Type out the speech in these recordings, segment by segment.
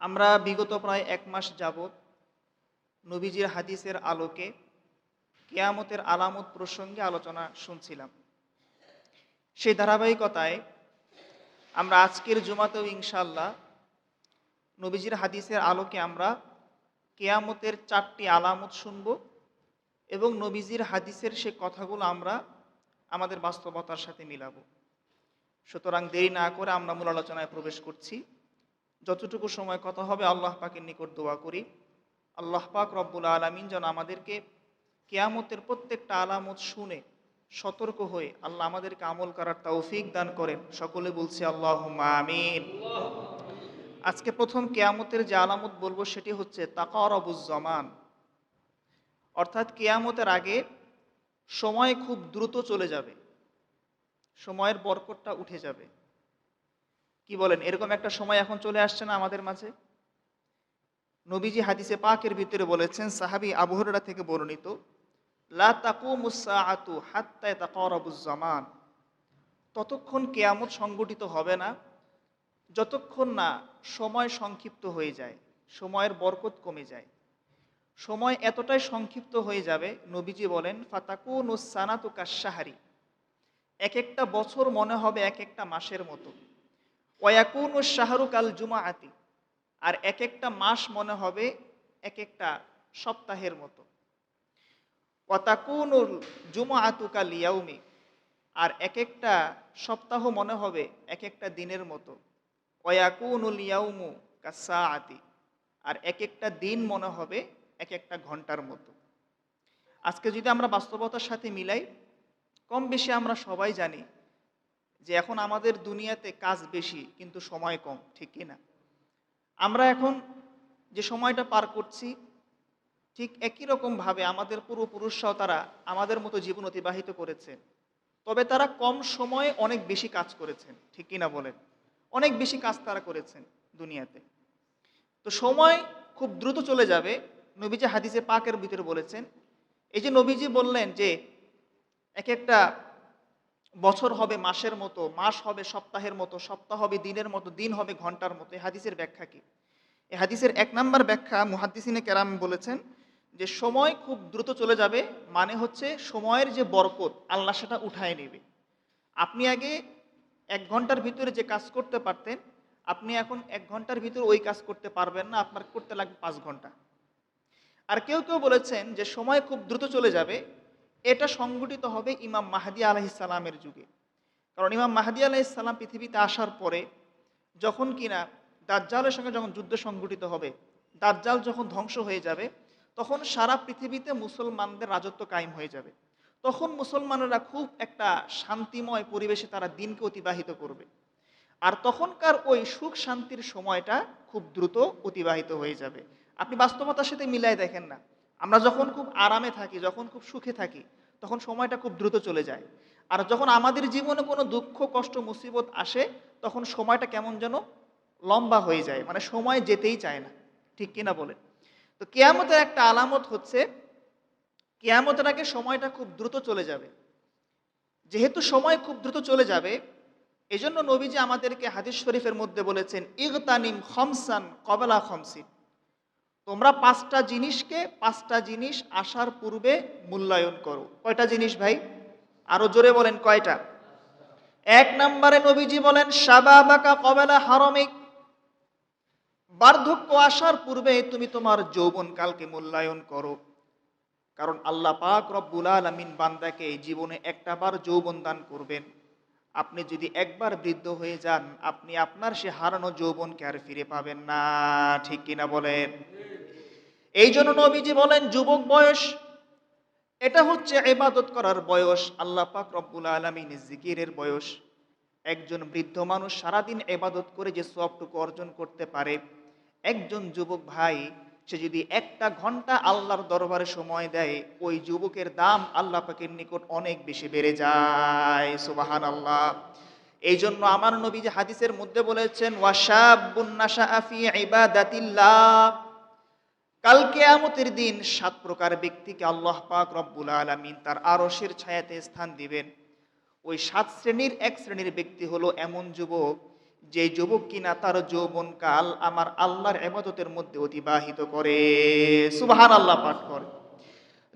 আমরা বিগত প্রায় এক মাস যাবৎ নবীজির হাদিসের আলোকে কেয়ামতের আলামত প্রসঙ্গে আলোচনা শুনছিলাম। সেই ধারাবাহিকতায় আমরা আজকের জুমাতেও ইনশাল্লাহ নবীজির হাদিসের আলোকে আমরা কেয়ামতের চারটি আলামত শুনব এবং নবীজির হাদিসের সে কথাগুলো আমরা আমাদের বাস্তবতার সাথে মিলাবো। সুতরাং দেরি না করে আমরা মূল আলোচনায় প্রবেশ করছি। যতটুকু সময় কথা হবে, আল্লাহ পাকের নিকট দোয়া করি। আল্লাহ পাক রব্বুল আলমিন যেন আমাদেরকে কেয়ামতের প্রত্যেকটা আলামত শুনে সতর্ক হয়ে আল্লাহ আমাদেরকে আমল করার তৌফিক দান করেন। সকলে বলছি আল্লাহ আমিন। আজকে প্রথম কেয়ামতের যে আলামত বলব সেটি হচ্ছে তাকারবুজ্জামান অর্থাৎ কেয়ামতের আগে সময় খুব দ্রুত চলে যাবে। সময়ের বরকটটা উঠে যাবে। কি বলেন? এরকম একটা সময় এখন চলে আসছে না আমাদের মাঝে? নবীজি হাদিসে পাকের ভিতরে বলেছেন, সাহাবি আবহরা থেকে বর্ণিত, লা হাত্তা তাকারাবুজ্জামান ততক্ষণ কেয়ামত সংগঠিত হবে না, যতক্ষণ না সময় সংক্ষিপ্ত হয়ে যায়, সময়ের বরকত কমে যায়। সময় এতটাই সংক্ষিপ্ত হয়ে যাবে, নবীজি বলেন ফাতাকুনুসানাতু কাশাহারি এক একটা বছর মনে হবে এক একটা মাসের মতো। ওয়াকুন ও শাহরুক আল জুমা আতি আর এক একটা মাস মনে হবে এক একটা সপ্তাহের মতো। ওয়াতাকুনুল জুমাআতুকাল ইয়াউমি। আর এক একটা সপ্তাহ মনে হবে এক একটা দিনের মতো। ওয়াকুনুল ইয়াউমু কাসা আতি আর এক একটা দিন মনে হবে এক একটা ঘণ্টার মতো। আজকে যদি আমরা বাস্তবতার সাথে মিলাই, কম বেশি আমরা সবাই জানি যে এখন আমাদের দুনিয়াতে কাজ বেশি, কিন্তু সময় কম, ঠিক কি না? আমরা এখন যে সময়টা পার করছি, ঠিক একই রকমভাবে আমাদের পূর্বপুরুষরাও তারা আমাদের মতো জীবন অতিবাহিত করেছে। তবে তারা কম সময়ে অনেক বেশি কাজ করেছেন, ঠিক কিনা বলেন? অনেক বেশি কাজ তারা করেছেন দুনিয়াতে। তো সময় খুব দ্রুত চলে যাবে, নবীজি হাদিসে পাকের ভিতরে বলেছেন। এই যে নবীজি বললেন যে এক একটা বছর হবে মাসের মতো, মাস হবে সপ্তাহের মতো, সপ্তাহ হবে দিনের মতো, দিন হবে ঘণ্টার মতো। এই হাদিসের ব্যাখ্যা কি? এই হাদিসের এক নম্বর ব্যাখ্যা মুহাদ্দিসিনে কেরাম বলেছেন যে, সময় খুব দ্রুত চলে যাবে মানে হচ্ছে সময়ের যে বরকত, আল্লাহ সেটা উঠায় নেবে। আপনি আগে এক ঘণ্টার ভিতরে যে কাজ করতে পারতেন, আপনি এখন এক ঘণ্টার ভিতরে ওই কাজ করতে পারবেন না, আপনার করতে লাগবে পাঁচ ঘণ্টা। আর কেউ কেউ বলেছেন যে, সময় খুব দ্রুত চলে যাবে এটা সংগঠিত হবে ইমাম মাহাদি আলাহিসাল্লামের যুগে। কারণ ইমাম মাহাদি আলাহিসাল্লাম পৃথিবীতে আসার পরে যখন কিনা দাজ্জালের সঙ্গে যখন যুদ্ধ সংগঠিত হবে, দাজ্জাল যখন ধ্বংস হয়ে যাবে, তখন সারা পৃথিবীতে মুসলমানদের রাজত্ব কায়েম হয়ে যাবে। তখন মুসলমানেরা খুব একটা শান্তিময় পরিবেশে তারা দিনকে অতিবাহিত করবে। আর তখনকার ওই সুখ শান্তির সময়টা খুব দ্রুত অতিবাহিত হয়ে যাবে। আপনি বাস্তবতার সাথে মিলাই দেখেন না। আমরা যখন খুব আরামে থাকি, যখন খুব সুখে থাকি, তখন সময়টা খুব দ্রুত চলে যায়। আর যখন আমাদের জীবনে কোনো দুঃখ, কষ্ট, মুসিবত আসে, তখন সময়টা কেমন যেন লম্বা হয়ে যায়। মানে সময় যেতেই চায় না। ঠিক কিনা বলে তো কেয়ামতের একটা আলামত হচ্ছে কেয়ামতের আগে সময়টা খুব দ্রুত চলে যাবে। যেহেতু সময় খুব দ্রুত চলে যাবে, এজন্য নবীজি আমাদেরকে হাদিস শরীফের মধ্যে বলেছেন, ইগতানিম খমসান কবেলা খমসিন। তোমরা পাঁচটা জিনিসকে, পাঁচটা জিনিস আসার পূর্বে মূল্যায়ন করো। কয়টা জিনিস ভাই? আরও জোরে বলেন কয়টা? এক নম্বরে নবীজি বলেন সাবাবাকা কবেলা হারমিক। বার্ধক্য আসার পূর্বে তুমি তোমার যৌবন কালকে মূল্যায়ন করো। কারণ আল্লাহ পাক রব্বুল আলমিন বান্দাকে জীবনে একটা বার যৌবন দান করবেন। আপনি যদি একবার বৃদ্ধ হয়ে যান, আপনি আপনার সে হারানো যৌবনকে আর ফিরে পাবেন না। ঠিক কিনা বলেন? এই জন্য নবীজি বলেন, যুবক বয়স, এটা হচ্ছে এবাদত করার বয়স। আল্লাহ পাক রব্বুল আলমিন জিকিরের বয়স। একজন বৃদ্ধ মানুষ সারাদিন এবাদত করে যে সবটুকু অর্জন করতে পারে। একজন যুবক ভাই, সে যদি একটা ঘণ্টা আল্লাহর দরবারে সময় দেয়, ওই যুবকের দাম আল্লাহ পাকের নিকট অনেক বেশি বেড়ে যায়। সুবাহান আল্লাহ এই জন্য আমার নবী যে হাদিসের মধ্যে বলেছেন ওয়াশাবুন্নাশা আফি ইবাদাতিল্লাহ। কাল কেয়ামতের দিন সাত প্রকার ব্যক্তিকে আল্লাহ পাক রব্বুল আলমিন তার আরশের ছায়াতে স্থান দিবেন। ওই সাত শ্রেণির এক শ্রেণির ব্যক্তি হলো এমন যুবক, যে যুবক কিনা তার যৌবনকাল আমার আল্লাহর এবাদতের মধ্যে অতিবাহিত করে। সুবাহান আল্লাহ পাঠ করে।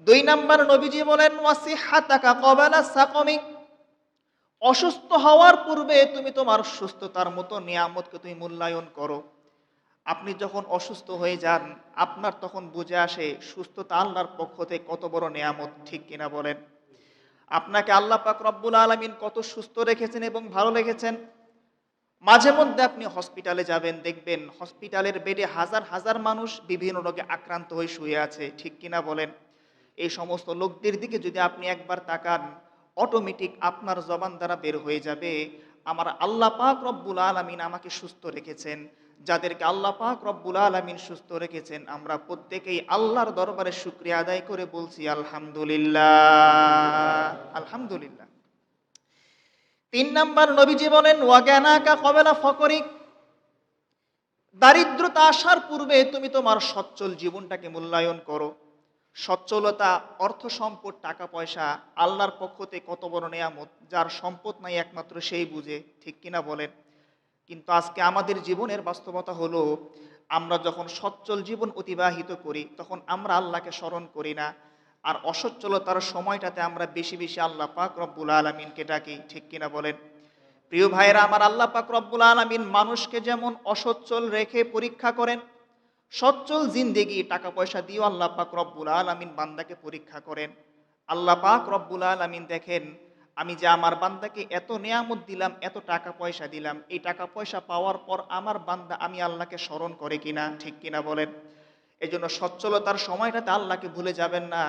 দুই নাম্বার নবীজি বলেন, ওয়াসিহাতাকা কবালা সাকমিক অসুস্থ হওয়ার পূর্বে তুমি তোমার সুস্থতার মতো নিয়ামতকে তুমি মূল্যায়ন করো। আপনি যখন অসুস্থ হয়ে যান, আপনার তখন বুঝে আসে সুস্থতা আল্লাহর পক্ষ থেকে কত বড় নিয়ামত, ঠিক কিনা বলেন? আপনাকে আল্লাহ পাক রব্বুল আলমিন কত সুস্থ রেখেছেন এবং ভালো রেখেছেন? মাঝে মধ্যে আপনি হসপিটালে যাবেন, দেখবেন হসপিটালের বেডে হাজার হাজার মানুষ বিভিন্ন রোগে আক্রান্ত হয়ে শুয়ে আছে, ঠিক কিনা বলেন? এই সমস্ত লোকদের দিকে যদি আপনি একবার তাকান অটোমেটিক আপনার জবান দ্বারা বের হয়ে যাবে, আমার আল্লাহ পাক রব্বুল আলমিন আমাকে সুস্থ রেখেছেন। যাদেরকে আল্লাহ পাক রব্বুল আলমিন সুস্থ রেখেছেন, আমরা প্রত্যেকেই আল্লাহর দরবারে শুক্রিয়া আদায় করে বলছি, আলহামদুলিল্লাহ আলহামদুলিল্লাহ। তিন নাম্বার, নবীজি বলেন, ওয়াগানাকা কবেলা ফকরিক দারিদ্রতা আসার পূর্বে তুমি তোমার সচ্ছল জীবনটাকে মূল্যায়ন করো। সচ্ছলতা, অর্থ সম্পদ, টাকা পয়সা, আল্লাহর পক্ষ থেকে কত বড় নেয়ামত, যার সম্পদ নাই একমাত্র সেই বুঝে, ঠিক কিনা বলেন? কিন্তু আজকে আমাদের জীবনের বাস্তবতা হলো, আমরা যখন সচ্ছল জীবন অতিবাহিত করি, তখন আমরা আল্লাহকে স্মরণ করি না। আর অসচ্ছলতার সময়টাতে আমরা বেশি বেশি আল্লাহ পাক রব্বুল আলমিনকে ডাকি, ঠিক কিনা বলেন? প্রিয় ভাইয়েরা, আমার আল্লাহ পাক রব্বুল আলমিন মানুষকে যেমন অসচ্ছল রেখে পরীক্ষা করেন, সচ্ছল জিন্দেগি টাকা পয়সা দিয়েও আল্লাহ পাক রব্বুল আলমিন বান্দাকে পরীক্ষা করেন। আল্লাহ পাক রব্বুল আলমিন দেখেন আমি যে আমার বান্দাকে এত নিয়ামত দিলাম, এত টাকা পয়সা দিলাম, এই টাকা পয়সা পাওয়ার পর আমার বান্দা আমি আল্লাহকে স্মরণ করে কিনা, ঠিক কিনা বলেন? এই জন্য সচ্ছলতার সময়টাতে আল্লাহকে ভুলে যাবেন না,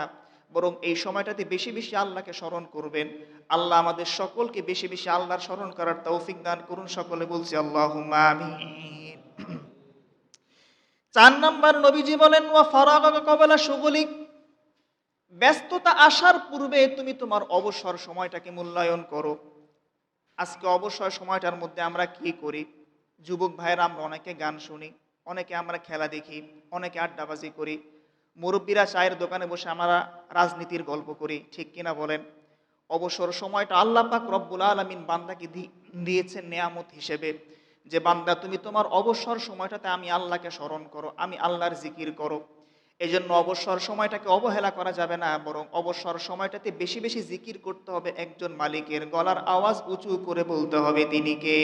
বরং এই সময়টাতে বেশি বেশি আল্লাহকে স্মরণ করবেন। আল্লাহ আমাদের সকলকে বেশি বেশি আল্লাহর স্মরণ করার তৌফিক দান করুন, সকলে বলছি আল্লাহ চার নম্বর নবীজি বলেন, ওয়া ফরাগা কবেলা সুগলিক ব্যস্ততা আসার পূর্বে তুমি তোমার অবসর সময়টাকে মূল্যায়ন করো। আজকে অবসর সময়টার মধ্যে আমরা কি করি? যুবক ভাইয়েরা, আমরা অনেকে গান শুনি, অনেকে আমরা খেলা দেখি, অনেকে আড্ডাবাজি করি। মুরব্বীরা চায়ের দোকানে বসে আমরা রাজনীতির গল্প করি, ঠিক কিনা বলেন? অবসর সময়টা আল্লাহ পাক রব্বুল আলমিন বান্দাকে দিয়েছেন নেয়ামত হিসেবে যে, বান্দা, তুমি তোমার অবসর সময়টাতে আমি আল্লাহকে স্মরণ করো, আমি আল্লাহর জিকির করো। এই জন্য অবসর সময়টাকে অবহেলা করা যাবে না, বরং অবসর সময়টাতে বেশি বেশি জিকির করতে হবে একজন মালিকের। গলার আওয়াজ উঁচু করে বলতে হবে তিনি কে?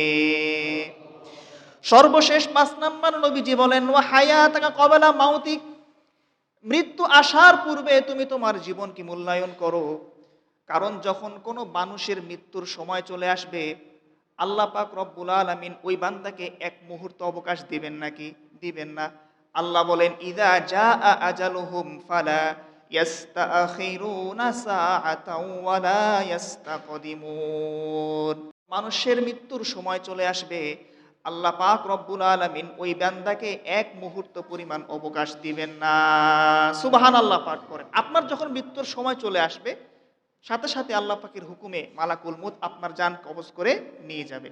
সর্বশেষ পাঁচ নাম্বার নবীজি বলেন ও হায়া তাকা কবেলা মাউতিক। মৃত্যু আসার পূর্বে তুমি তোমার জীবনকে মূল্যায়ন করো। কারণ যখন কোনো মানুষের মৃত্যুর সময় চলে আসবে, আল্লাহ পাক রব্বুল আলমিন ওই বান্দাকে এক মুহূর্ত অবকাশ দিবেন নাকি? দিবেন না। আল্লাহ বলেন, ইদা যা আজালুহুম ফালা মানুষের মৃত্যুর সময় চলে আসবে। আল্লাহ পাক রব্বুল আলমিন ওই বান্দাকে এক মুহূর্ত পরিমাণ অবকাশ দিবেন না। সুবাহান আল্লাহ পাঠ করেন। আপনার যখন মৃত্যুর সময় চলে আসবে, সাথে সাথে আল্লাহ পাকের হুকুমে মালাকুল মুত আপনার যান কবজ করে নিয়ে যাবে।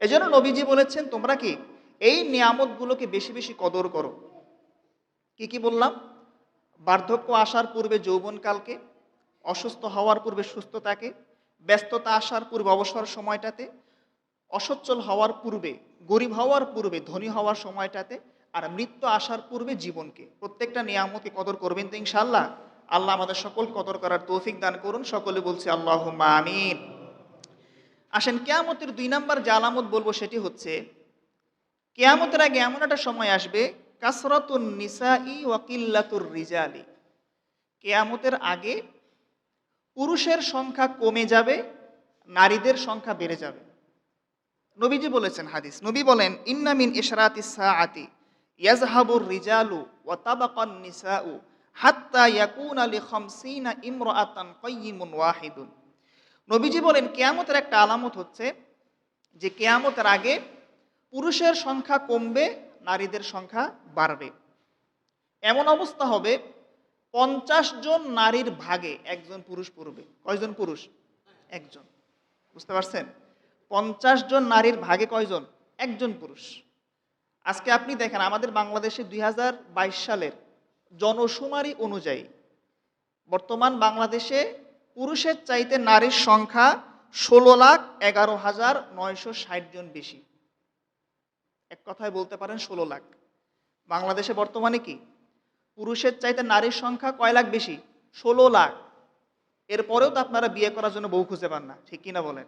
এজন্য নবীজি বলেছেন, তোমরা কি এই নিয়ামতগুলোকে বেশি বেশি কদর করো? কি কি বললাম? বার্ধক্য আসার পূর্বে যৌবনকালকে, অসুস্থ হওয়ার পূর্বে সুস্থতাকে, ব্যস্ততা আসার পূর্বে অবসর সময়টাতে, অসচ্ছল হওয়ার পূর্বে, গরিব হওয়ার পূর্বে, ধনী হওয়ার সময়টাতে আর মৃত্যু আসার পূর্বে জীবনকে। প্রত্যেকটা নিয়ামতকে কদর করবেন তো ইনশাল্লাহ আল্লাহ আমাদের সকল কদর করার তৌফিক দান করুন। সকলে বলছি আল্লাহ আমিন। আসেন, কেয়ামতের দুই নাম্বার যে আলামত বলব সেটি হচ্ছে, কেয়ামতের আগে এমন একটা সময় আসবে কাসরাতুন নিসাই ওয়াকিল্লাতুর রিজালি। কেয়ামতের আগে পুরুষের সংখ্যা কমে যাবে, নারীদের সংখ্যা বেড়ে যাবে। নবীজি বলেছেন হাদিস। নবী বলেন ইন্নামিন ইশরাতিস সাআতি ইয়াজহাবুর রিজালু ওয়া তাবাকান নিসাউ হাত্তা ইয়াকুনা লি খামসিনা ইমরাআতান কাইয়িমুন ওয়াহিদুন। নবীজি বলেন, কেয়ামতের একটা আলামত হচ্ছে যে, কেয়ামতের আগে পুরুষের সংখ্যা কমবে নারীদের সংখ্যা বাড়বে। এমন অবস্থা হবে, পঞ্চাশ জন নারীর ভাগে একজন পুরুষ পড়বে। কয়জন পুরুষ? একজন। বুঝতে পারছেন? পঞ্চাশ জন নারীর ভাগে কয়জন? একজন পুরুষ। আজকে আপনি দেখেন, আমাদের বাংলাদেশে দুই হাজার বাইশ সালের জনশুমারি অনুযায়ী বর্তমান বাংলাদেশে পুরুষের চাইতে নারীর সংখ্যা ষোলো লাখ এগারো হাজার নয়শো ষাট জন বেশি। এক কথায় বলতে পারেন ষোলো লাখ। বাংলাদেশে বর্তমানে কি? পুরুষের চাইতে নারীর সংখ্যা কয় লাখ বেশি? ষোলো লাখ। এরপরেও তো আপনারা বিয়ে করার জন্য বউ খুঁজে পান না, ঠিক কিনা বলেন?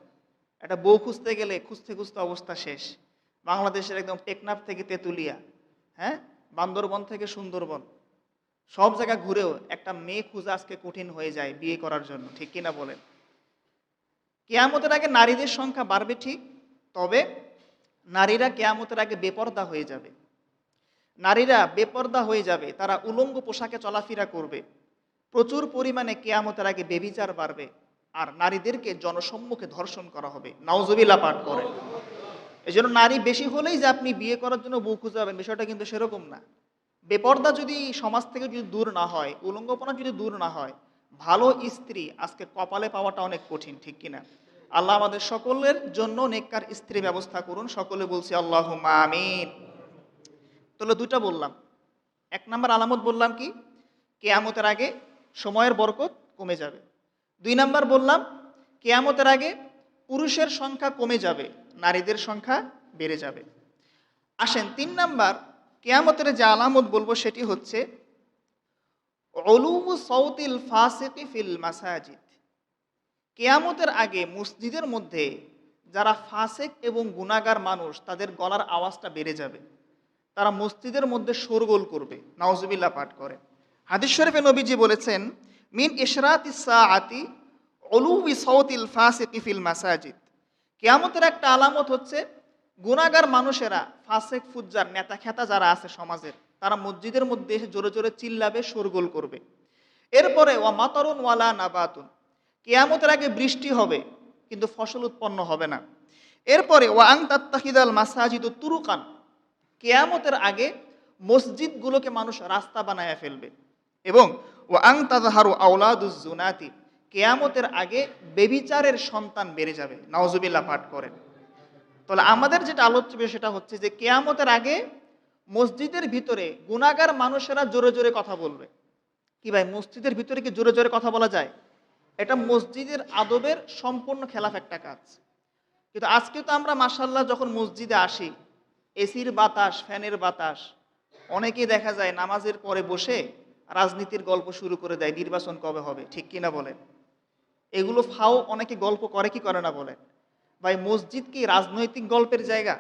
একটা বউ খুঁজতে গেলে খুঁজতে খুঁজতে অবস্থা শেষ। বাংলাদেশের একদম টেকনাফ থেকে তেঁতুলিয়া হ্যাঁ? বান্দরবন থেকে সুন্দরবন। সব জায়গা ঘুরেও একটা মেয়ে খুঁজে আজকে কঠিন হয়ে যায় বিয়ে করার জন্য, ঠিক কিনা বলেন? কেয়ামতের আগে নারীদের সংখ্যা বাড়বে ঠিক, তবে নারীরা কেয়ামতের আগে বেপর্দা হয়ে যাবে। নারীরা বেপর্দা হয়ে যাবে, তারা উলঙ্গ পোশাকে চলাফেরা করবে। প্রচুর পরিমাণে কেয়ামতের আগে বেবিচার বাড়বে আর নারীদেরকে জনসম্মুখে ধর্ষণ করা হবে। নাওজবিলা পাঠ করে এই জন্য নারী বেশি হলেই যে আপনি বিয়ে করার জন্য বউ খুঁজে পাবেন, বিষয়টা কিন্তু সেরকম না। বেপর্দা যদি সমাজ থেকে যদি দূর না হয়, উলঙ্গপনা যদি দূর না হয়, ভালো স্ত্রী আজকে কপালে পাওয়াটা অনেক কঠিন, ঠিক কিনা? আল্লাহ আমাদের সকলের জন্য নেককার স্ত্রী ব্যবস্থা করুন। সকলে বলছি আল্লাহ আমিন। তাহলে দুটা বললাম। এক নম্বর আলামত বললাম কি? কেয়ামতের আগে সময়ের বরকত কমে যাবে। দুই নাম্বার বললাম, কেয়ামতের আগে পুরুষের সংখ্যা কমে যাবে, নারীদের সংখ্যা বেড়ে যাবে। আসেন, তিন নাম্বার কেয়ামতের যে আলামত বলব সেটি হচ্ছে অলুমু সৌতিল ফাসিকি ফিল মাসাজিদ। কেয়ামতের আগে মসজিদের মধ্যে যারা ফাসেক এবং গুনাগার মানুষ, তাদের গলার আওয়াজটা বেড়ে যাবে। তারা মসজিদের মধ্যে শোরগোল করবে। নাওজবিল্লা পাঠ করে হাদিস শরীফে নবীজি বলেছেন, মিন ইশরাত আতি অলুবি সৌতিল ফাসিকি ফিল মাসাজিদ। কেয়ামতের একটা আলামত হচ্ছে গুনাগার মানুষেরা, ফাসেক, ফুজ্জার নেতা খেতা যারা আছে সমাজের, তারা মসজিদের মধ্যে এসে জোরে জোরে চিল্লাবে, শোরগোল করবে। এরপরে, ওয়া মাতরুন ওয়ালা নাবাতুন। কেয়ামতের আগে বৃষ্টি হবে, কিন্তু ফসল উৎপন্ন হবে না। এরপরে, ওয়াং তাত্তাহিদাল মাসাজিদ তুরুকান। কেয়ামতের আগে মসজিদগুলোকে মানুষ রাস্তা বানায় ফেলবে। এবং, ওয়াং তাজাহারু আউলাদুজ্জুনাতি কেয়ামতের আগে বেবিচারের সন্তান বেড়ে যাবে। নওজুবিল্লাহ পাঠ করেন। তাহলে আমাদের যেটা আলোচ্য বিষয়, সেটা হচ্ছে যে, কেয়ামতের আগে মসজিদের ভিতরে গুণাগার মানুষেরা জোরে জোরে কথা বলবে। কি ভাই, মসজিদের ভিতরে কি জোরে জোরে কথা বলা যায়? এটা মসজিদের আদবের সম্পূর্ণ খেলাফ একটা কাজ। কিন্তু আজকে তো আমরা মাসাল্লাহ যখন মসজিদে আসি, এসির বাতাস, ফ্যানের বাতাস, অনেকেই দেখা যায় নামাজের পরে বসে রাজনীতির গল্প শুরু করে দেয়, নির্বাচন কবে হবে, ঠিক কিনা বলেন? এগুলো ফাও অনেকে গল্প করে কি করে না বলেন? ভাই, মসজিদ কি রাজনৈতিক গল্পের জায়গা?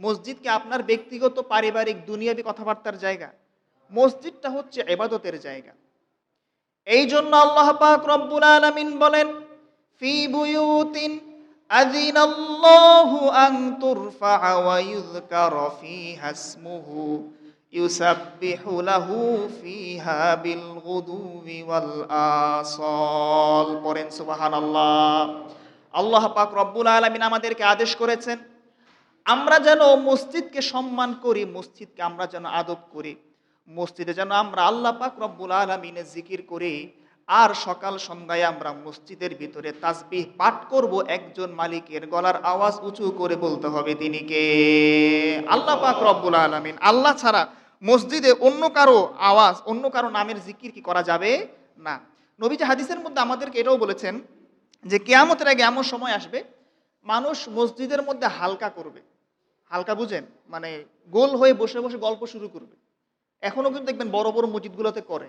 মসজিদ কি আপনার ব্যক্তিগত, পারিবারিক, দুনিয়াবি কথাবার্তার জায়গা? মসজিদটা হচ্ছে এবাদতের জায়গা। এই জন্য আল্লাহ পাক রব্বুল আলামিন বলেন, ফি বুয়ুতিন আযিন আল্লাহু আন তুরফা ওয়া ইউযকার ফিহা ইসমুহু, ইউসাব্বিহু লাহু ফিহা বিল গুদুউ ওয়াল আসাল। পড়েন, সুবহানাল্লাহ। আল্লাহ পাক রব্বুল আলামিন আমাদেরকে আদেশ করেছেন, আমরা যেন মসজিদকে সম্মান করি, মসজিদকে আমরা যেন আদব করি। মসজিদে যেন আমরা আল্লাহ পাক রব্বুল আলমিনের জিকির করি, আর সকাল সন্ধ্যায় আমরা মসজিদের ভিতরে তাসবিহ পাঠ করব, একজন মালিকের গলার আওয়াজ উঁচু করে বলতে হবে তিনি কে? আল্লাহ পাক রব্বুল আলমিন। আল্লাহ ছাড়া মসজিদে অন্য কারও আওয়াজ, অন্য কারও নামের জিকির কি করা যাবে? না। নবীজি হাদিসের মধ্যে আমাদেরকে এটাও বলেছেন যে কেয়ামতের আগে এমন সময় আসবে, মানুষ মসজিদের মধ্যে হালকা করবে। হালকা বুঝেন? মানে গোল হয়ে বসে বসে গল্প শুরু করবে। এখনও কিন্তু দেখবেন বড় বড় মসজিদগুলোতে করে।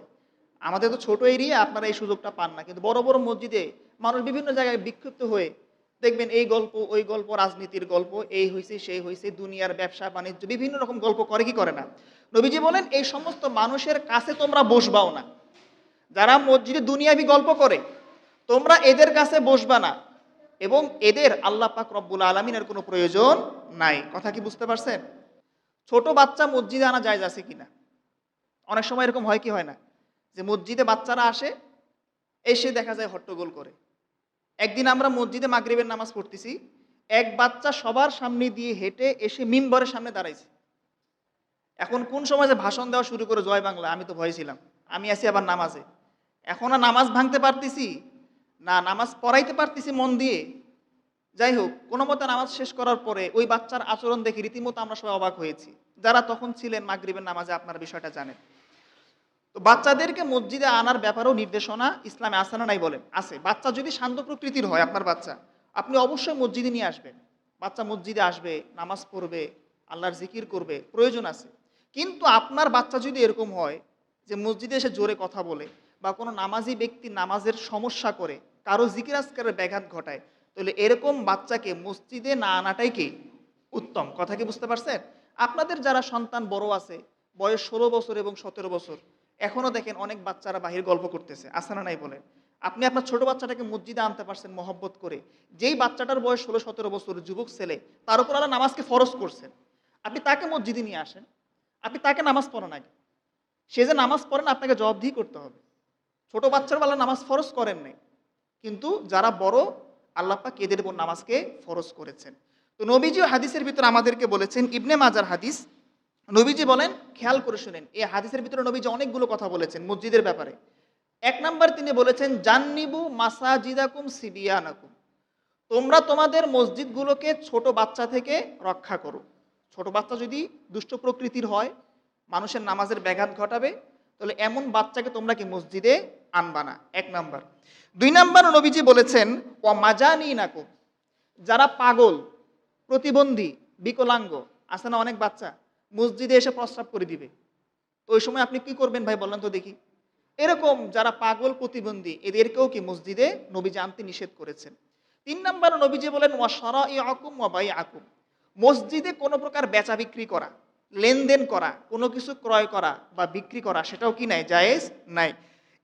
আমাদের তো ছোট এরিয়া, আপনারা এই সুযোগটা পান না। কিন্তু বড় বড় মসজিদে মানুষ বিভিন্ন জায়গায় বিক্ষিপ্ত হয়ে দেখবেন এই গল্প, ওই গল্প, রাজনীতির গল্প, এই হয়েছে সেই হয়েছে দুনিয়ার ব্যবসা, বাণিজ্য, বিভিন্ন রকম গল্প করে, কি করে না? নবীজি বলেন, এই সমস্ত মানুষের কাছে তোমরা বসবাও না। যারা মসজিদে দুনিয়াবি গল্প করে, তোমরা এদের কাছে বসবা না। এবং এদের আল্লাহ পাক রব্বুল আলমিনের কোনো প্রয়োজন নাই। কথা কি বুঝতে পারছেন? ছোট বাচ্চা মসজিদে আনা যায় আছে কিনা? অনেক সময় এরকম হয় কি হয় না? যে মসজিদে বাচ্চারা আসে, এসে দেখা যায় হট্টগোল করে। একদিন আমরা মসজিদে মাগরিবের নামাজ পড়তেছি, এক বাচ্চা সবার সামনে দিয়ে হেঁটে এসে মিম্বরের সামনে দাঁড়াইছে। এখন কোন সময় যে ভাষণ দেওয়া শুরু করে, জয় বাংলা, আমি তো ভয় ছিলাম। আমি আছি আবার নামাজে। এখন আর নামাজ ভাঙতে পারতেছি? না, নামাজ পড়াইতে পারতেছি মন দিয়ে। যাই হোক, কোনো মতে নামাজ শেষ করার পরে ওই বাচ্চার আচরণ দেখে রীতিমতো আমরা সবাই অবাক হয়েছি। যারা তখন ছিলেন মাগরিবের নামাজে, আপনার বিষয়টা জানেন। তো বাচ্চাদেরকে মসজিদে আনার ব্যাপারেও নির্দেশনা ইসলামে আসে না, নাই বলেন আছে বাচ্চা যদি শান্ত প্রকৃতির হয়, আপনার বাচ্চা, আপনি অবশ্যই মসজিদে নিয়ে আসবেন। বাচ্চা মসজিদে আসবে, নামাজ পড়বে, আল্লাহর জিকির করবে, প্রয়োজন আছে। কিন্তু আপনার বাচ্চা যদি এরকম হয় যে মসজিদে এসে জোরে কথা বলে বা কোনো নামাজি ব্যক্তি নামাজের সমস্যা করে, কারও জিকির আজকারের ব্যাঘাত ঘটায়, তাহলে এরকম বাচ্চাকে মসজিদে না আনাটাই কি উত্তম? কথা কি বুঝতে পারছেন? আপনাদের যারা সন্তান বড় আছে, বয়স ষোলো বছর এবং সতেরো বছর এখনও দেখেন অনেক বাচ্চারা বাহির গল্প করতেছে আসে না নাই বলেন? আপনি আপনার ছোট বাচ্চাটাকে মসজিদে আনতে পারছেন মহব্বত করে। যেই বাচ্চাটার বয়স ষোলো, সতেরো বছর, যুবক ছেলে, তার উপর আল্লাহ নামাজকে ফরজ করছেন। আপনি তাকে মসজিদে নিয়ে আসেন। আপনি তাকে নামাজ পড়ান আগে। সে যে নামাজ পড়েন আপনাকে জবাবদিহি করতে হবে। ছোট বাচ্চার বেলা নামাজ ফরজ করেন নাই। কিন্তু যারা বড় আল্লাপাক এদের উপর নামাজকে ফরজ করেছেন। তো নবীজি হাদিসের ভিতরে আমাদেরকে বলেছেন, ইবনে মাজার হাদিস নবীজি বলেন, খেয়াল করে শুনেন, এই হাদিসের ভিতরে নবীজি অনেকগুলো কথা বলেছেন মসজিদের ব্যাপারে। এক নাম্বার তিনি বলেছেন, জান্নিবু মাসাজিদাকুম সিবিয়ানাকুম। তোমরা তোমাদের মসজিদগুলোকে ছোট বাচ্চা থেকে রক্ষা করো। ছোট বাচ্চা যদি দুষ্ট প্রকৃতির হয়, মানুষের নামাজের ব্যাঘাত ঘটাবে, তাহলে এমন বাচ্চাকে তোমরা কি মসজিদে আনবা না? এক নাম্বার। দুই নাম্বার নবীজি বলেছেন ও মাজানি নাকুম যারা পাগল, প্রতিবন্ধী, বিকলাঙ্গ, আছে না অনেক বাচ্চা? মসজিদে এসে প্রস্রাব করে দিবে। তো ওই সময় আপনি কি করবেন ভাই বলেন তো দেখি। এরকম যারা পাগল প্রতিবন্ধী, এদেরকেও কি মসজিদে নবী জানতে নিষেধ করেছেন? তিন নম্বর নবীজি বলেন, ওয়া সরা ই আকুম ওয়া বাই আকুম মসজিদে কোনো প্রকার বেচা বিক্রি করা, লেনদেন করা, কোনো কিছু ক্রয় করা বা বিক্রি করা, সেটাও কি নাই? জায়েজ নাই।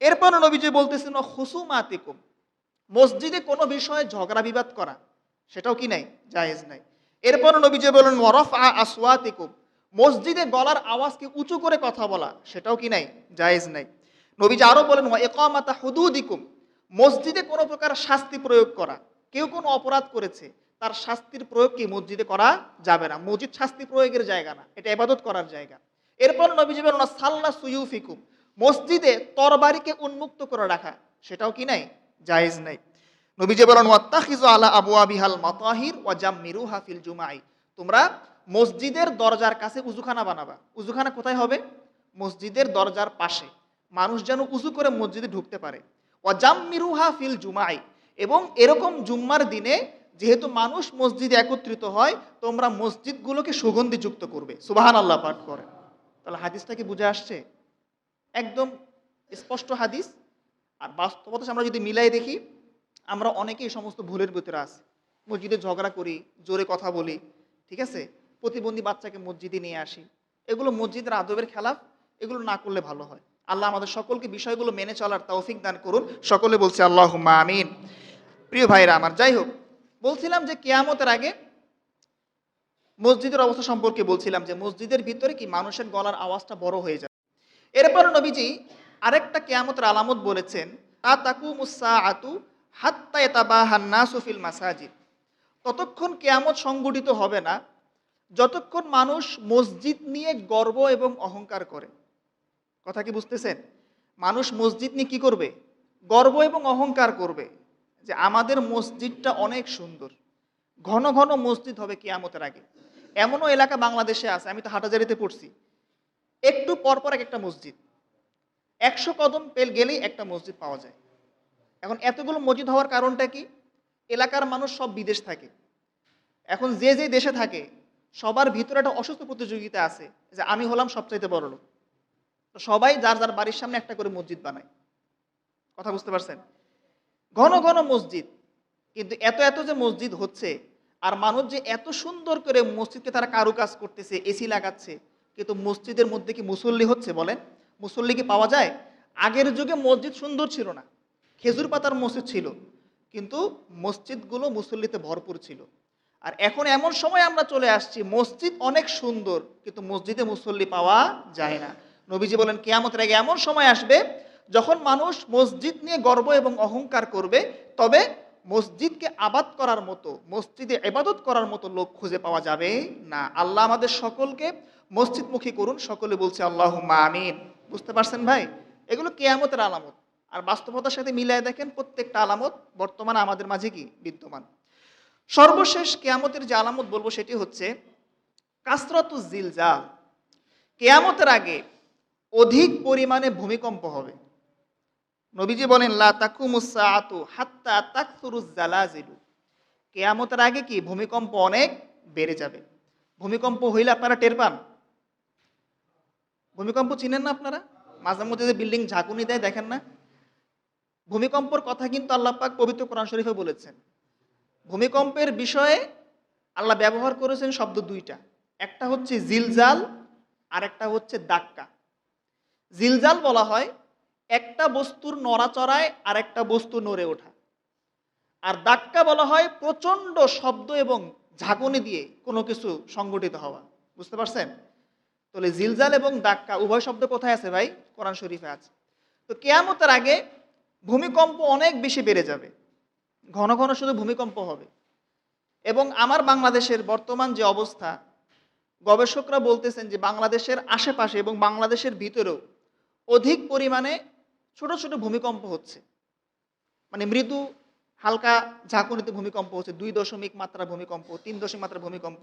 এরপর নবীজি বলতেছেন হুসুমাতিকুম মসজিদে কোনো বিষয়ে ঝগড়া বিবাদ করা, সেটাও কি নাই? জায়েজ নাই। এরপর নবীজি বলেন ওয়ারফ আ আসওয়াতিকুম। মসজিদে গলার আওয়াজকে উঁচু করে কথা বলা, সেটাও কি নাই? জায়েজ নাই। নবীজি আরও বলেন, ওয়া ইকামাতা হুদুদিকুম মসজিদে কোনো প্রকার শাস্তি প্রয়োগ করা। কেউ কোনো অপরাধ করেছে, তার শাস্তির প্রয়োগ কি মসজিদে করা যাবে না। মসজিদ শাস্তি প্রয়োগের জায়গা না, এটা এবাদত করার জায়গা। এরপর নবীজি বলেন, ওয়া সাল্লা সুয়ুফিকুম মসজিদে তরবারিকে উন্মুক্ত করে রাখা, সেটাও কি নাই? জায়েজ নাই। নবীজি বলেন ওয়াত্তাখিজু আলা আবু আবিহাল মাতাহির ওয়া জাম্মিরু হাফিল জুমাই তোমরা মসজিদের দরজার কাছে উজুখানা বানাবা। উজুখানা কোথায় হবে? মসজিদের দরজার পাশে। মানুষ যেন উজু করে মসজিদে ঢুকতে পারে। জাম্মিরুহা ফিল জুমাই। এবং এরকম জুম্মার দিনে যেহেতু মানুষ মসজিদে একত্রিত হয়, তোমরা মসজিদগুলোকে সুগন্ধিযুক্ত করবে। সুবাহান আল্লাহ পাঠ করে তাহলে হাদিসটা কি বুঝে আসছে? একদম স্পষ্ট হাদিস। আর বাস্তবতা আমরা যদি মিলাই দেখি, আমরা অনেকেই সমস্ত ভুলের ভিতরে আছি। মসজিদে ঝগড়া করি, জোরে কথা বলি, ঠিক আছে? প্রতিবন্ধী বাচ্চাকে মসজিদে নিয়ে আসি। এগুলো মসজিদের আদবের খেলাফ, এগুলো না করলে ভালো হয়। আল্লাহ আমাদের সকলকে বিষয়গুলো মেনে চলার তৌফিক দান করুন। সকলে বলছে আল্লাহ আমিন। প্রিয় ভাইরা আমার, যাই হোক, বলছিলাম যে কেয়ামতের আগে মসজিদের অবস্থা সম্পর্কে বলছিলাম যে মসজিদের ভিতরে কি মানুষের গলার আওয়াজটা বড় হয়ে যায়। এরপর নবীজি আরেকটা কেয়ামতের আলামত বলেছেন তা তাকু মুসা আতু হাত্তা এতাবাহান্না সুফিল মাসাজিদ ততক্ষণ কেয়ামত সংগঠিত হবে না যতক্ষণ মানুষ মসজিদ নিয়ে গর্ব এবং অহংকার করে, কথা কি বুঝতেছেন? মানুষ মসজিদ নিয়ে কি করবে? গর্ব এবং অহংকার করবে যে আমাদের মসজিদটা অনেক সুন্দর। ঘন ঘন মসজিদ হবে কিয়ামতের আগে। এমনও এলাকা বাংলাদেশে আছে, আমি তো হাটাজারিতে পড়ছি। একটু পরপর এক একটা মসজিদ। একশো কদম পেল গেলেই একটা মসজিদ পাওয়া যায়। এখন এতগুলো মসজিদ হওয়ার কারণটা কি? এলাকার মানুষ সব বিদেশ থাকে। এখন যে যে দেশে থাকে সবার ভিতরে একটা অসুস্থ প্রতিযোগিতা আছে যে আমি হলাম সবচাইতে বড় লোক। তো সবাই যার যার বাড়ির সামনে একটা করে মসজিদ বানায়। কথা বুঝতে পারছেন? ঘন ঘন মসজিদ। কিন্তু এত এত যে মসজিদ হচ্ছে আর মানুষ যে এত সুন্দর করে মসজিদকে তারা কারুকাজ করতেছে, এসি লাগাচ্ছে, কিন্তু মসজিদের মধ্যে কি মুসল্লি হচ্ছে বলেন? মুসল্লি কি পাওয়া যায়? আগের যুগে মসজিদ সুন্দর ছিল না। খেজুর পাতার মসজিদ ছিল, কিন্তু মসজিদগুলো মুসল্লিতে ভরপুর ছিল। আর এখন এমন সময় আমরা চলে আসছি, মসজিদ অনেক সুন্দর, কিন্তু মসজিদে মুসল্লি পাওয়া যায় না। নবীজি বলেন, কেয়ামতের আগে এমন সময় আসবে যখন মানুষ মসজিদ নিয়ে গর্ব এবং অহংকার করবে, তবে মসজিদকে আবাদ করার মতো, মসজিদে এবাদত করার মতো লোক খুঁজে পাওয়া যাবে না। আল্লাহ আমাদের সকলকে মসজিদমুখী করুন, সকলে বলছে আল্লাহ আমিন। বুঝতে পারছেন ভাই? এগুলো কেয়ামতের আলামত। আর বাস্তবতার সাথে মিলায় দেখেন, প্রত্যেকটা আলামত বর্তমানে আমাদের মাঝে কি? বিদ্যমান। সর্বশেষ কেয়ামতের যে আলামত বলব সেটি হচ্ছে কাসরতু জিলজাল। কেয়ামতের আগে অধিক পরিমাণে ভূমিকম্প হবে। নবীজি বলেন তাকুমুসাআতু হাত্তা কেয়ামতের আগে কি ভূমিকম্প অনেক বেড়ে যাবে? ভূমিকম্প হইলে আপনারা টের পান। ভূমিকম্প চিনেন না আপনারা? মাঝে মধ্যে যে বিল্ডিং ঝাঁকুনি দেয়, দেখেন না? ভূমিকম্পর কথা কিন্তু আল্লাহ পাক পবিত্র কোরআন শরীফে বলেছেন। ভূমিকম্পের বিষয়ে আল্লাহ ব্যবহার করেছেন শব্দ দুইটা। একটা হচ্ছে জিলজাল আর একটা হচ্ছে দাক্কা। জিলজাল বলা হয় একটা বস্তুর নড়াচড়ায় আর একটা বস্তু নড়ে ওঠা। আর দাক্কা বলা হয় প্রচণ্ড শব্দ এবং ঝাঁকুনি দিয়ে কোনো কিছু সংগঠিত হওয়া। বুঝতে পারছেন? তাহলে জিলজাল এবং দাক্কা, উভয় শব্দ কোথায় আছে ভাই? কোরআন শরীফে আছে। তো কেয়ামতের আগে ভূমিকম্প অনেক বেশি বেড়ে যাবে। ঘন ঘন শুধু ভূমিকম্প হবে। এবং আমার বাংলাদেশের বর্তমান যে অবস্থা, গবেষকরা বলতেছেন যে বাংলাদেশের আশেপাশে এবং বাংলাদেশের ভিতরেও অধিক পরিমাণে ছোট ছোট ভূমিকম্প হচ্ছে। মানে মৃদু, হালকা ঝাঁকুনিতে ভূমিকম্প হচ্ছে, দুই দশমিক মাত্রা ভূমিকম্প, তিন দশমিক মাত্রা ভূমিকম্প।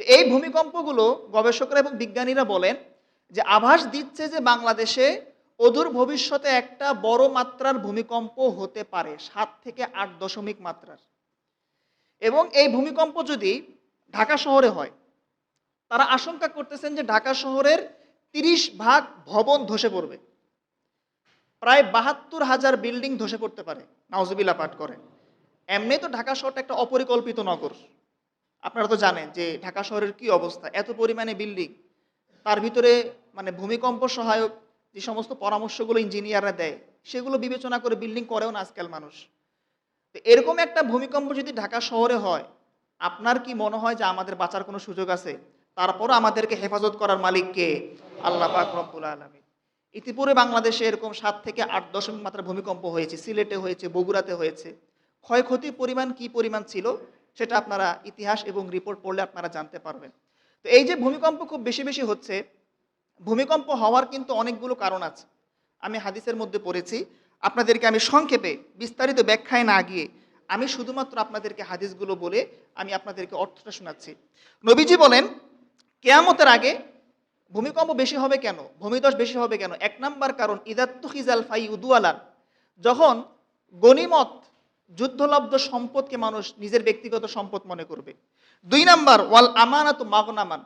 তো এই ভূমিকম্পগুলো গবেষকরা এবং বিজ্ঞানীরা বলেন যে আভাস দিচ্ছে যে বাংলাদেশে অদূর ভবিষ্যতে একটা বড় মাত্রার ভূমিকম্প হতে পারে, সাত থেকে আট দশমিক মাত্রার। এবং এই ভূমিকম্প যদি ঢাকা শহরে হয়, তারা আশঙ্কা করতেছেন যে ঢাকা শহরের তিরিশ ভাগ ভবন ধসে পড়বে। প্রায় বাহাত্তর হাজার বিল্ডিং ধসে পড়তে পারে নাওজবিল্লা পাঠ করে এমনি তো ঢাকা শহরটা একটা অপরিকল্পিত নগর। আপনারা তো জানেন যে ঢাকা শহরের কি অবস্থা, এত পরিমাণে বিল্ডিং, তার ভিতরে মানে ভূমিকম্প সহায়ক যে সমস্ত পরামর্শগুলো ইঞ্জিনিয়াররা দেয়, সেগুলো বিবেচনা করে বিল্ডিং করেও না আজকাল মানুষ। তো এরকম একটা ভূমিকম্প যদি ঢাকা শহরে হয়, আপনার কি মনে হয় যে আমাদের বাঁচার কোনো সুযোগ আছে? তারপরও আমাদেরকে হেফাজত করার মালিককে আল্লাহ পাক রব্বুল আলমী ইতিপূর্বে বাংলাদেশে এরকম সাত থেকে আট দশমিক মাত্রা ভূমিকম্প হয়েছে, সিলেটে হয়েছে, বগুড়াতে হয়েছে। ক্ষয়ক্ষতির পরিমাণ কি পরিমাণ ছিল, সেটা আপনারা ইতিহাস এবং রিপোর্ট পড়লে আপনারা জানতে পারবেন। তো এই যে ভূমিকম্প খুব বেশি বেশি হচ্ছে ভূমিকম্প হওয়ার কিন্তু অনেকগুলো কারণ আছে। আমি হাদিসের মধ্যে পড়েছি, আপনাদেরকে আমি সংক্ষেপে বিস্তারিত ব্যাখ্যায় না গিয়ে আমি শুধুমাত্র আপনাদেরকে হাদিসগুলো বলে আমি আপনাদেরকে অর্থটা শোনাচ্ছি। নবীজি বলেন, কেয়ামতের আগে ভূমিকম্প বেশি হবে কেন? ভূমিদশ বেশি হবে কেন? এক নাম্বার কারণ ইদাত্তুখিজাল ফাই উদুয়ালান যখন গনিমত যুদ্ধলব্ধ সম্পদকে মানুষ নিজের ব্যক্তিগত সম্পদ মনে করবে। দুই নাম্বার, ওয়াল আমানাত মাগনামান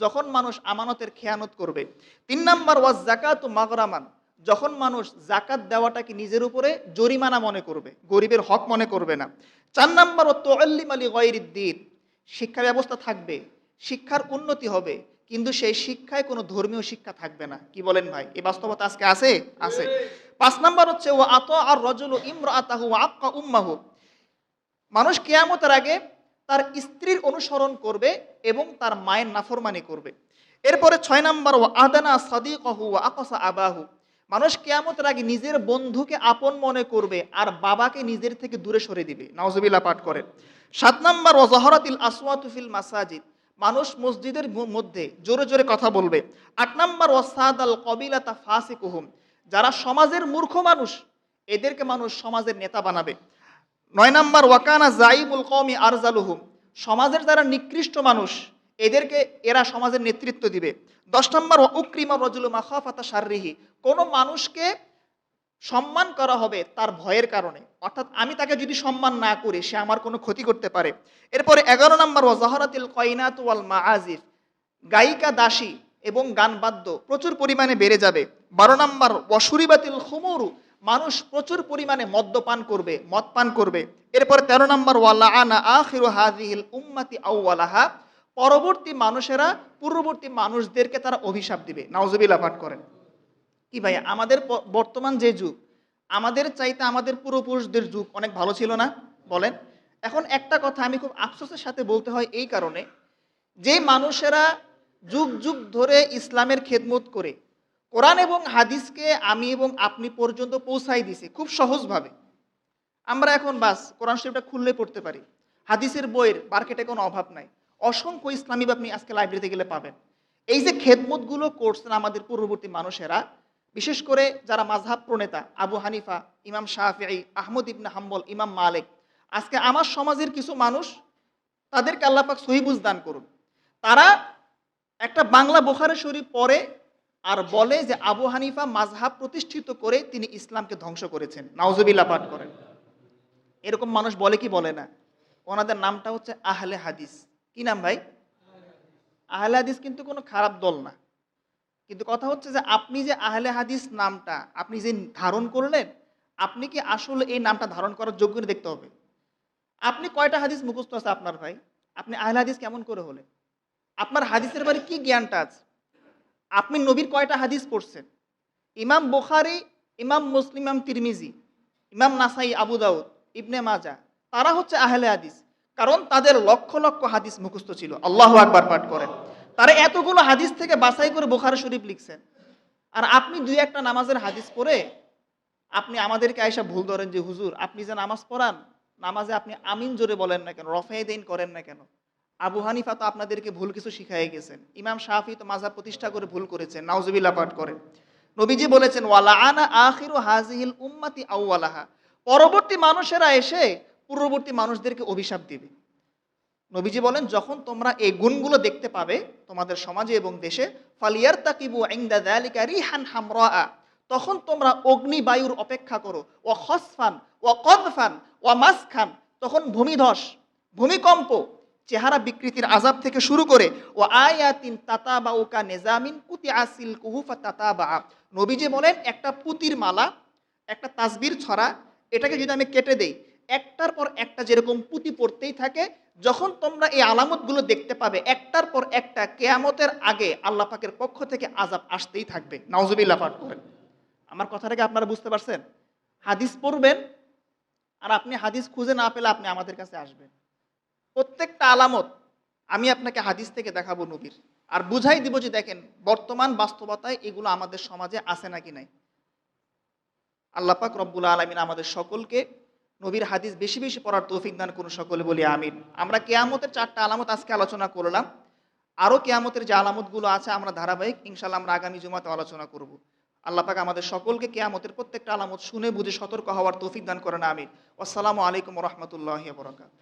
যখন মানুষ আমানতের খেয়ানত করবে। তিন নাম্বার, ওয়াজ জাকাত ও মাগরামান। যখন মানুষ জাকাত দেওয়াটাকে নিজের উপরে জরিমানা মনে করবে, গরিবের হক মনে করবে না। চার নাম্বার ও তোয়াল্লিম আলী গয়রিদ্দিন। শিক্ষা ব্যবস্থা থাকবে, শিক্ষার উন্নতি হবে, কিন্তু সেই শিক্ষায় কোনো ধর্মীয় শিক্ষা থাকবে না। কি বলেন ভাই? এই বাস্তবতা আজকে আছে? আছে। পাঁচ নাম্বার হচ্ছে ও আত আর রজল ইমর আতাহু আক্কা উম্মাহু। মানুষ কেয়ামতের আগে তার স্ত্রীর অনুসরণ করবে এবং তার মায়ের নাফরমানি করবে। এরপরে ছয় নাম্বার ও আদানা সাদিকহু ও আকসা আবাহু। মানুষ কেয়ামতের আগে নিজের বন্ধুকে আপন মনে করবে আর বাবাকে নিজের থেকে দূরে সরে দিবে। নাওজবিল্লা পাঠ করে সাত নাম্বার ও জহরাতিল আসওয়াতুফিল মাসাজিদ। মানুষ মসজিদের মধ্যে জোরে জোরে কথা বলবে। আট নাম্বার সাদ আল কবিলাতা ফাসিকুহুম। যারা সমাজের মূর্খ মানুষ, এদেরকে মানুষ সমাজের নেতা বানাবে। নয় নাম্বার, ওয়াকানা জাইবুল কওমি আরজালুহুম। সমাজের যারা নিকৃষ্ট মানুষ, এদেরকে এরা সমাজের নেতৃত্ব দিবে। দশ নম্বর উক্রিমা রজুল মাখাফাতা শাররিহি। কোনো মানুষকে সম্মান করা হবে তার ভয়ের কারণে। অর্থাৎ আমি তাকে যদি সম্মান না করি, সে আমার কোনো ক্ষতি করতে পারে। এরপরে এগারো নম্বর ওয়াজাহরাতিল কয়নাত ওয়াল মাআজিফ গায়িকা, দাসী এবং গান বাদ্য প্রচুর পরিমাণে বেড়ে যাবে। বারো নম্বর ওয়াসুরিবাতিল খুমুরু। মানুষ প্রচুর পরিমাণে মদ্যপান করবে মদ পান করবে। এরপরে তেরো নম্বর ওয়াল্লা আনা আখিরু হাদিহিল উম্মাতি আউওয়ালাহা। পরবর্তী মানুষেরা, পূর্ববর্তী মানুষদেরকে তারা অভিশাপ দিবে। নাউজুবিল্লাহ, পাঠ করেন। কি ভাই আমাদের বর্তমান যে যুগ, আমাদের চাইতে আমাদের পূর্বপুরুষদের যুগ অনেক ভালো ছিল না? বলেন। এখন একটা কথা আমি খুব আফসোসের সাথে বলতে হয় এই কারণে, যে মানুষেরা যুগ যুগ ধরে ইসলামের খেদমত করে কোরআন এবং হাদিসকে আমি এবং আপনি পর্যন্ত পৌঁছাই দিছে খুব সহজভাবে। আমরা এখন বাস কোরআন শরীফটা খুললে পড়তে পারি। হাদিসের বইয়ের মার্কেটে কোনো অভাব নাই। অসংখ্য ইসলামী আপনি আজকে লাইব্রেরিতে গেলে পাবেন। এই যে খেদমতগুলো করছেন আমাদের পূর্ববর্তী মানুষেরা, বিশেষ করে যারা মাঝহাব প্রণেতা, আবু হানিফা, ইমাম শাহফি আহমদ ইবনে হাম্বল, ইমাম মালিক, আজকে আমার সমাজের কিছু মানুষ তাদেরকে আল্লাপাক সহিবুজ দান করুন। তারা একটা বাংলা বোখারে শরীফ পড়ে আর বলে যে আবু হানিফা মাঝহাব প্রতিষ্ঠিত করে তিনি ইসলামকে ধ্বংস করেছেন। নাউজুবিল্লা পাঠ করেন। এরকম মানুষ বলে কি বলে না। ওনাদের নামটা হচ্ছে আহলে হাদিস। কি নাম ভাই? আহলে হাদিস কিন্তু কোনো খারাপ দল না। কিন্তু কথা হচ্ছে যে আপনি যে আহলে হাদিস নামটা আপনি যে ধারণ করলেন, আপনি কি আসলে এই নামটা ধারণ করার যোগ্য দেখতে হবে। আপনি কয়টা হাদিস মুখস্থ আছে আপনার ভাই? আপনি আহলে হাদিস কেমন করে হলেন? আপনার হাদিসের বারে কি জ্ঞানটা আছে? আপনি নবীর কয়টা হাদিস পড়ছেন? ইমাম বুখারি, ইমাম মুসলিম, ইমাম তিরমিজি, ইমাম নাসাই, আবু দাউদ, ইবনে মাজা, তারা হচ্ছে আহলে হাদিস। কারণ তাদের লক্ষ লক্ষ হাদিস মুখস্থ ছিল। আল্লাহ আকবার পাঠ করেন। তারা এতগুলো হাদিস থেকে বাছাই করে বোখারা শরীফ লিখছেন। আর আপনি দুই একটা নামাজের হাদিস পড়ে আপনি আমাদেরকে আয়সা ভুল ধরেন যে, হুজুর, আপনি যে নামাজ পড়ান, নামাজে আপনি আমিন জোরে বলেন না কেন? রফায়দিন করেন না কেন? আবু হানিফা তো আপনাদেরকে ভুল কিছু শিখাই গেছেন। ইমাম শাহি তো মাঝাব প্রতিষ্ঠা করে ভুল করেছেন, নাউজুবিল্লাহ পাঠ করেন। নবীজি বলেছেন, ওয়ালা আনা আখিরু হাজিহিল উম্মাতি আউওয়ালাহা। পরবর্তী মানুষেরা এসে পূর্ববর্তী মানুষদেরকে অভিশাপ দিবে। নবীজি বলেন, যখন তোমরা এই গুণগুলো দেখতে পাবে তোমাদের সমাজে এবং দেশে ফালিয়ার তাকিবু দালিকা রিহান হামরা তখন তোমরা অগ্নি বায়ুর অপেক্ষা করো ও খসফান ও কদফান ও মাসখান। তখন ভূমিধস, ভূমিকম্প চেহারা বিকৃতির আজাব থেকে শুরু করে, ও আয়াতিন তাতা বা ওকা নেজামিন কুতি আসিল কুহুফা তাতা বা নবীজি বলেন, একটা পুতির মালা, একটা তাসবির ছড়া, এটাকে যদি আমি কেটে দেই, একটার পর একটা যেরকম পুঁতি পড়তেই থাকে, যখন তোমরা এই আলামতগুলো দেখতে পাবে, একটার পর একটা কেয়ামতের আগে আল্লাহ পাকের পক্ষ থেকে আজাব আসতেই থাকবে। নাউজুবিল্লাহ, পাঠ করেন। আমার কথাটাকে আপনারা বুঝতে পারছেন? হাদিস পড়বেন, আর আপনি হাদিস খুঁজে না পেলে আপনি আমাদের কাছে আসবেন। প্রত্যেকটা আলামত আমি আপনাকে হাদিস থেকে দেখাবো নবীর। আর বুঝাই দিব যে দেখেন, বর্তমান বাস্তবতায় এগুলো আমাদের সমাজে আছে নাকি নাই? আল্লাহ পাক রব্বুল আলমিন আমাদের সকলকে নবীর হাদিস বেশি বেশি পড়ার তৌফিক দান করুন সকলে বলি আমিন। আমরা কেয়ামতের চারটা আলামত আজকে আলোচনা করলাম। আরও কেয়ামতের যে আলামতগুলো আছে আমরা ধারাবাহিক ইনশাল্লাহ আমরা আগামী জুমাতে আলোচনা করব। আল্লাহ পাক আমাদের সকলকে কেয়ামতের প্রত্যেকটা আলামত শুনে বুঝে সতর্ক হওয়ার তৌফিক দান করেন, আমিন। আসসালামু আলাইকুম রহমতুল্লাহ বরকাত